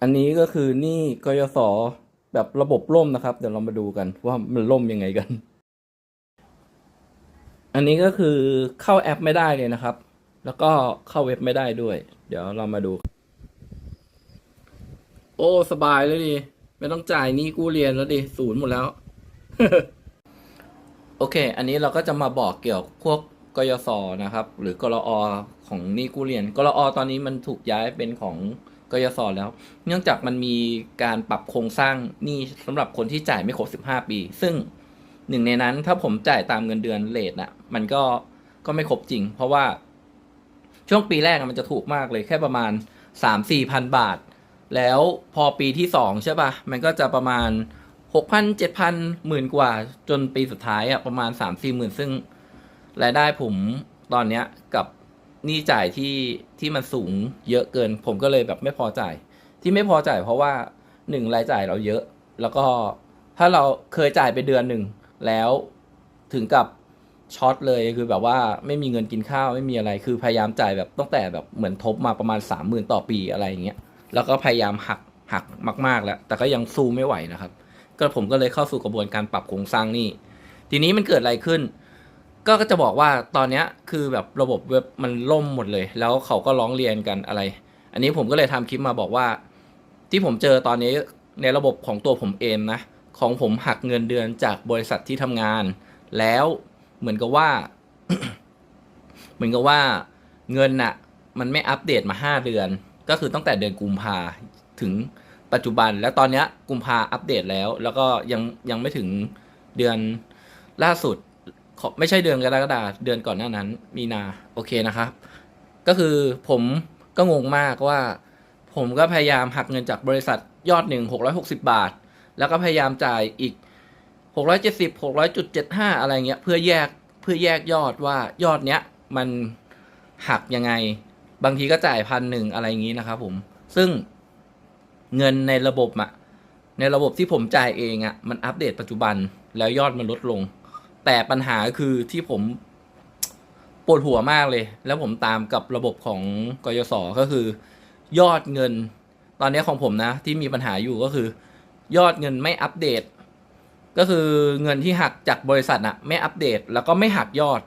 อันนี้ก็คือหนี่กยศแบบระบบล่มนะครับ เดี๋ยวเรามาดูกันว่ามันล่มยังไงกัน อันนี้ก็คือเข้าแอปไม่ได้เลยนะครับ แล้วก็เข้าเว็บไม่ได้ด้วย เดี๋ยวเรามาดู โอ้สบายเลยดิไม่ต้องจ่ายหนี้กู้เรียนแล้วดิศูนย์หมดแล้ว โอเค อันนี้เราก็จะมาบอกเกี่ยวกับพวกกยศนะครับ หรือกรอของหนี้กู้เรียนกรอตอนนี้มันถูกย้ายเป็นของ กยศแล้ว เนื่องจากมันมีการปรับโครงสร้างหนี้สำหรับคนที่จ่ายไม่ครบ15 ปี ซึ่งหนึ่งในนั้นถ้าผมจ่ายตามเงินเดือนเลทน่ะมันก็ก็ไม่ครบจริง เพราะว่าช่วงปีแรกมันจะถูกมากเลยแค่ประมาณ 3-4พันบาท แล้วพอปีที่สองใช่ปะ่ะ มันก็จะประมาณหกพันเจ็ดพันหมื่นกว่า จนปีสุดท้ายอะ่ะประมาณสามสี่หมื่นซึ่งรายได้ผมตอนเนี้ยกับ หนี้จ่ายที่ที่มันสูงเยอะเกิน ผมก็เลยแบบไม่พอจ่าย ที่ไม่พอจ่ายเพราะว่าหนึ่งรายจ่ายเราเยอะ แล้วก็ถ้าเราเคยจ่ายไปเดือนหนึ่งแล้วถึงกับช็อตเลยคือแบบว่าไม่มีเงินกินข้าวไม่มีอะไรคือพยายามจ่ายแบบตั้งแต่แบบเหมือนทบมาประมาณสามหมื่นต่อปีอะไรอย่างเงี้ยแล้วก็พยายามหักหักมาก ๆ แล้ว แต่ก็ยังสู้ไม่ไหวนะครับ ก็ผมก็เลยเข้าสู่กระบวนการปรับโครงสร้างนี้ทีนี้มันเกิดอะไรขึ้น ก็จะบอกว่าตอนเนี้ยคือแบบระบบเว็บมันล่มหมดเลย แล้วเขาก็ร้องเรียนกันอะไร อันนี้ผมก็เลยทำคลิปมาบอกว่า ที่ผมเจอตอนนี้ในระบบของตัวผมเองนะ ของผมหักเงินเดือนจากบริษัทที่ทำงาน แล้วเหมือนกับว่า เหมือนกับว่าเงินน่ะ มันไม่อัปเดตมาห้าเดือน ก็คือตั้งแต่เดือนกุมภาถึงปัจจุบัน แล้วตอนนี้กุมภาอัปเดตแล้ว แล้วก็ยังยังไม่ถึงเดือนล่าสุด ขอไม่ใช่เดือนกรกฎาเดือนก่อนหน้านั้น มีนาโอเคนะครับ ก็คือผมก็งงมากว่า ผมก็พยายามหักเงินจากบริษัทยอดหนึ่งหกร้อยหกสิบาท แล้วก็พยายามจ่ายอีกหกร้อยเจ็ดสิบหกร้อยจุดเจ็ดห้าอะไรเงี้ยเพื่อแยกเพื่อแยกยอดว่ายอดเนี้ยมันหักยังไง บางทีก็จ่ายพันหนึ่งอะไรอย่างนี้นะครับผมซึ่งเงินในระบบอะในระบบที่ผมจ่ายเองอะมันอัปเดตปัจจุบันแล้วยอดมันลดลง แต่ปัญหาคือที่ผมปวดหัวมากเลย แล้วผมตามกับระบบของกยศก็คือ ยอดเงิน ตอนนี้ของผมนะ ที่มีปัญหาอยู่ก็คือ ยอดเงินไม่อัปเดต ก็คือเงินที่หักจากบริษัทอะไม่อัปเดต แล้วก็ไม่หักยอด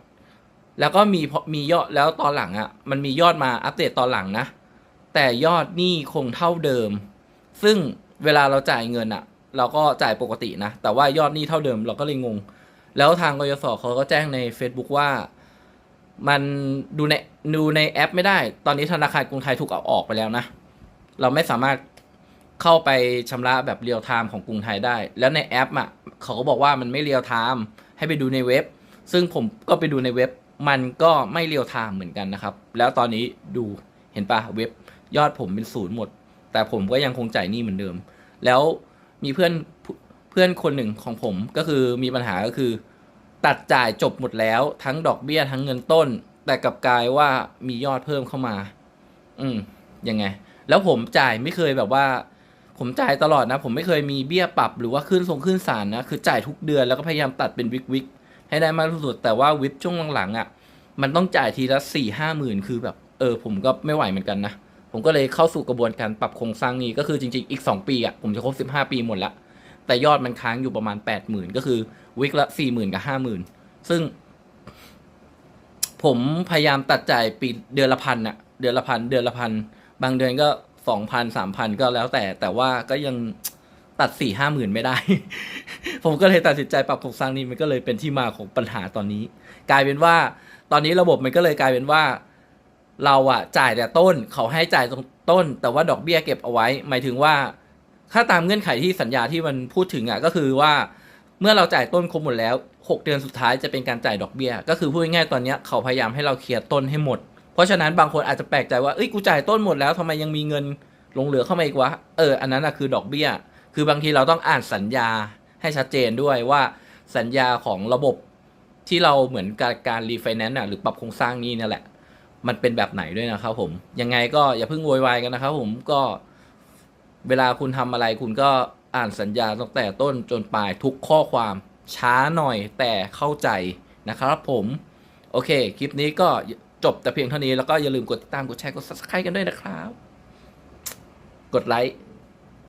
แล้วก็มีมียอดแล้วตอนหลังอะมันมียอดมาอัปเดตตอนหลังนะ แต่ยอดหนี้คงเท่าเดิม ซึ่งเวลาเราจ่ายเงินอะ่ะเราก็จ่ายปกตินะ แต่ว่ายอดหนี้เท่าเดิมเราก็เลยงง แล้วทางกยศเขาก็แจ้งใน Facebook ว่ามันดูในดูในแอปไม่ได้ ตอนนี้ธนาคารกรุงไทยถูกเอาออกไปแล้วนะ เราไม่สามารถเข้าไปชำระแบบเรียลไทม์ของกรุงไทยได้ แล้วในแอปอะเขาก็บอกว่ามันไม่เรียลไทม์ให้ไปดูในเว็บ ซึ่งผมก็ไปดูในเว็บ มันก็ไม่เรียลไทม์เหมือนกันนะครับ แล้วตอนนี้ดูเห็นปะเว็บยอดผมเป็นศูนย์หมด แต่ผมก็ยังคงจ่ายหนี้เหมือนเดิม แล้วมีเพื่อน เพื่อนคนหนึ่งของผมก็คือมีปัญหาก็คือ ตัดจ่ายจบหมดแล้ว ทั้งดอกเบี้ยทั้งเงินต้น แต่กลับกลายว่ามียอดเพิ่มเข้ามา อืมยังไง แล้วผมจ่ายไม่เคยแบบว่า ผมจ่ายตลอดนะ ผมไม่เคยมีเบี้ยปรับหรือว่าขึ้นทรงขึ้นศาลนะคือจ่ายทุกเดือนแล้วก็พยายามตัดเป็นวิกวิกให้ได้มากที่สุด แต่ว่าวิปช่วงหลังๆอะ่ะ มันต้องจ่ายทีละสี่ห้าหมื่นคือแบบ เออ ผมก็ไม่ไหวเหมือนกันนะผมก็เลยเข้าสู่กระบวนการปรับโครงสร้างนี้ก็คือจริงๆ อีกสองปีอะ่ะผมจะครบสิบห้าปีหมดละ แต่ยอดมันค้างอยู่ประมาณแปดหมื่นก็คือวิกละสี่หมื่นกับห้าหมื่นซึ่ง ผมพยายามตัดจ่ายปีเดือนละพันอะเดือนละพันเดือนละพันบางเดือนก็สองพันสามพันก็แล้วแต่ แต่ว่าก็ยังตัดสี่ห้าหมื่นไม่ได้ ผมก็เลยตัดสินใจปรับโครงสร้างนี้มันก็เลยเป็นที่มาของปัญหาตอนนี้ กลายเป็นว่า ตอนนี้ระบบมันก็เลยกลายเป็นว่า เราอะจ่ายแต่ต้น เขาให้จ่ายตรงต้น แต่ว่าดอกเบี้ยเก็บเอาไว้ หมายถึงว่า ถ้าตามเงื่อนไขที่สัญญาที่มันพูดถึงอะก็คือว่า เมื่อเราจ่ายต้นครบหมดแล้ว 6 เดือนสุดท้ายจะเป็นการจ่ายดอกเบี้ย ก็คือพูดง่ายๆตอนนี้เขาพยายามให้เราเคลียร์ต้นให้หมด เพราะฉะนั้นบางคนอาจจะแปลกใจว่าเอ้ยกูจ่ายต้นหมดแล้วทำไมยังมีเงินหลงเหลือเข้ามาอีกวะเอออันนั้นอะคือดอกเบี้ย คือบางทีเราต้องอ่านสัญญาให้ชัดเจนด้วยว่าสัญญาของระบบที่เราเหมือนการการรีไฟแนนซ์อะหรือปรับโครงสร้างนี้เนี่ยแหละ มันเป็นแบบไหนด้วยนะครับผม ยังไงก็อย่าเพิ่งโวยวายกันนะครับผมก็ เวลาคุณทำอะไรคุณก็อ่านสัญญาตั้งแต่ต้นจนปลายทุกข้อความช้าหน่อยแต่เข้าใจนะครับผม โอเค คลิปนี้ก็จบแต่เพียงเท่านี้แล้วก็อย่าลืมกดติดตามกดแชร์กด subscribe กันด้วยนะครับ กดไลค์